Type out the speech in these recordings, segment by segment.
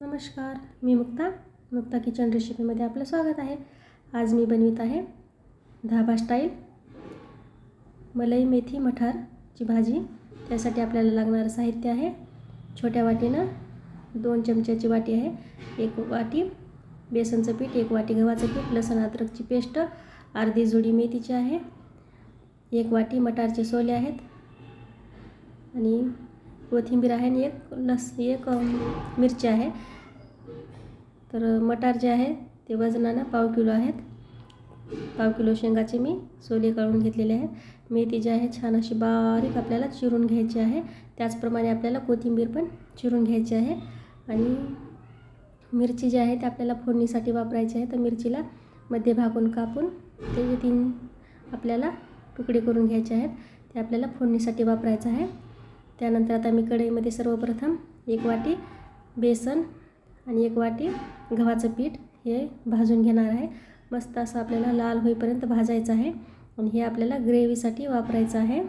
नमस्कार मी मुक्ता. मुक्ता किचन रेसिपीमध्ये आपलं स्वागत आहे. आज मी बनवित आहे धाबा स्टाईल. मलाई मेथी मठारची भाजी. त्यासाठी आपल्याला लागणारं साहित्य आहे. छोट्या वाटीनं दोन चमच्याची वाटी आहे. एक वाटी बेसनचं पीठ एक वाटी गव्हाचं पीठ लसण अद्रकची पेस्ट अर्धी जुडी मेथीची आहे. एक वाटी मटारचे सोले आहेत. आणि कोथिंबीर आहे आणि एक लस एक मिरची आहे. तर मटार जे आहे ते वजनानं पाव किलो आहेत. पाव किलो शेंगाचे मी सोले काढून घेतलेले आहेत. मेथी जी आहे छान अशी बारीक आपल्याला चिरून घ्यायची आहे. त्याचप्रमाणे आपल्याला कोथिंबीर पण चिरून घ्यायची आहे. आणि मिरची जी आहे ते आपल्याला फोडणीसाठी वापरायची आहे. तर मिरचीला मध्ये भागून कापून ते तीन आपल्याला तुकडे करून घ्यायचे आहेत. ते आपल्याला फोडणीसाठी वापरायचं आहे. त्यानंतर आता मी कढईमध्ये सर्वप्रथम एक वाटी बेसन आणि एक वाटी गव्हाचं पीठ हे भाजून घेणार आहे. मस्त असं आपल्याला लाल होईपर्यंत भाजायचं आहे आणि हे आपल्याला ग्रेव्हीसाठी वापरायचं आहे.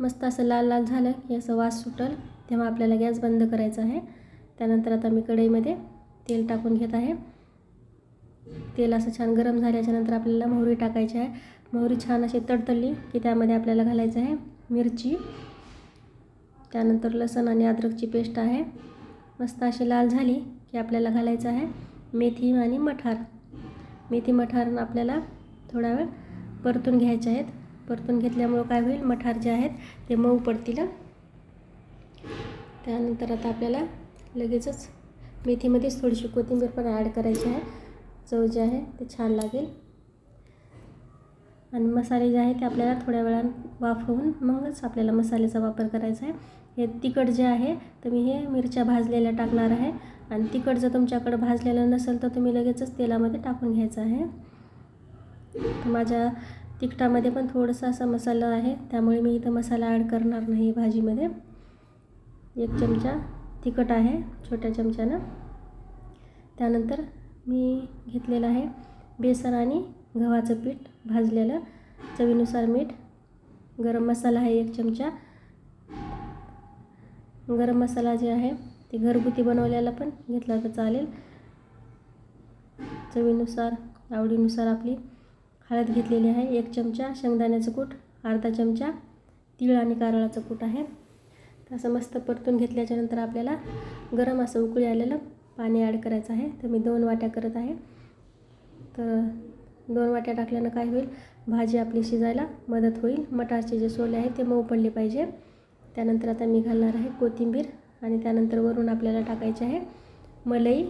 मस्त असं लाल लाल झालं की असं वास सुटल तेव्हा आपल्याला गॅस बंद करायचा आहे. त्यानंतर आता मी कढईमध्ये तेल टाकून घेत आहे. तेल असं छान गरम झाल्याच्यानंतर आपल्याला मोहरी टाकायची आहे. मोहरी छान अशी तडतडली की त्यामध्ये आपल्याला घालायचं आहे मिरची. त्यानंतर लसण आणि अद्रकची पेस्ट आहे. मस्त अशी लाल झाली की आपल्याला घालायचं आहे मेथी आणि मठार. मेथी मठार आपल्याला थोडा वेळ परतून घ्यायचे आहेत. परतून घेतल्यामुळं काय होईल? मठार जे आहेत ते मऊ पडतील. त्यानंतर आता आपल्याला लगेचच मेथीमध्येच थोडीशी कोथिंबीर पण ॲड करायची आहे. चव जे आहे ते छान लागेल. आणि मसाले जे आहे ते आपल्याला थोड्या वेळानं वाफवून मगच आपल्याला मसाल्याचा वापर करायचा आहे. हे तिखट जे आहे तर मी हे मिरच्या भाजलेल्या टाकणार आहे. आणि तिखट जर तुमच्याकडं भाजलेलं नसेल तर तुम्ही लगेचच तेलामध्ये टाकून घ्यायचं आहे. तर माझ्या तिखटामध्ये पण थोडंसं असा मसाला आहे त्यामुळे मी इथं मसाला ॲड करणार नाही भाजीमध्ये. एक चमचा तिखट आहे छोट्या चमच्यानं. त्यानंतर मी घेतलेलं आहे बेसन आणि गव्हाचं पीठ भाजलेलं चवीनुसार मीठ गरम मसाला आहे एक चमचा. गरम मसाला जे आहे ते घरगुती बनवलेला पण घेतला तर चालेल. चवीनुसार आवडीनुसार आपली हळद घेतलेली आहे एक चमचा शेंगदाण्याचं कूट अर्धा चमचा तीळ आणि कारळाचं कूट आहे. तर असं मस्त परतून घेतल्याच्यानंतर आपल्याला गरम असं उकळी आलेलं पाणी ॲड करायचं आहे. तर मी दोन वाट्या करत आहे. तर दोन वाट्या टाकल्यानं काय होईल? भाजी आपली शिजायला मदत होईल. मटारचे जे सोले आहेत ते मऊ पडले पाहिजे. त्यानंतर आता मी घालणार आहे कोथिंबीर आणि त्यानंतर वरून आपल्याला टाकायचे आहे मलई.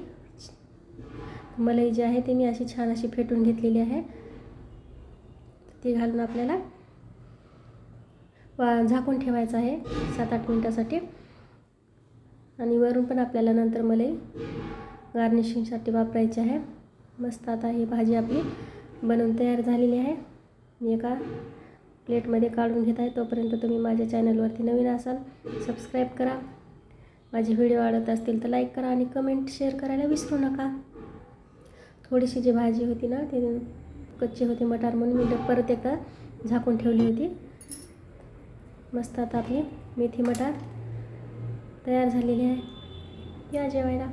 मलई जी आहे ती मी अशी छान अशी फेटून घेतलेली आहे. ती घालून आपल्याला वा झाकून ठेवायचं आहे सात आठ मिनटासाठी. आणि वरून पण आपल्याला नंतर मलई गार्निशिंगसाठी वापरायची आहे. मस्त आता ही भाजी आपली बनवून तयार झालेली आहे. मी एका प्लेटमध्ये काढून घेत आहे. तोपर्यंत तुम्ही माझ्या चॅनलवरती नवीन असाल सबस्क्राईब करा. माझे व्हिडिओ आवडत असतील तर लाईक करा आणि कमेंट शेअर करायला विसरू नका. थोडीशी जी भाजी होती ना ती कच्ची होती मटार म्हणून मी परत एकदा झाकून ठेवली होती. मस्त आता आपली मेथी मटार तयार झालेली आहे. या जेवायला.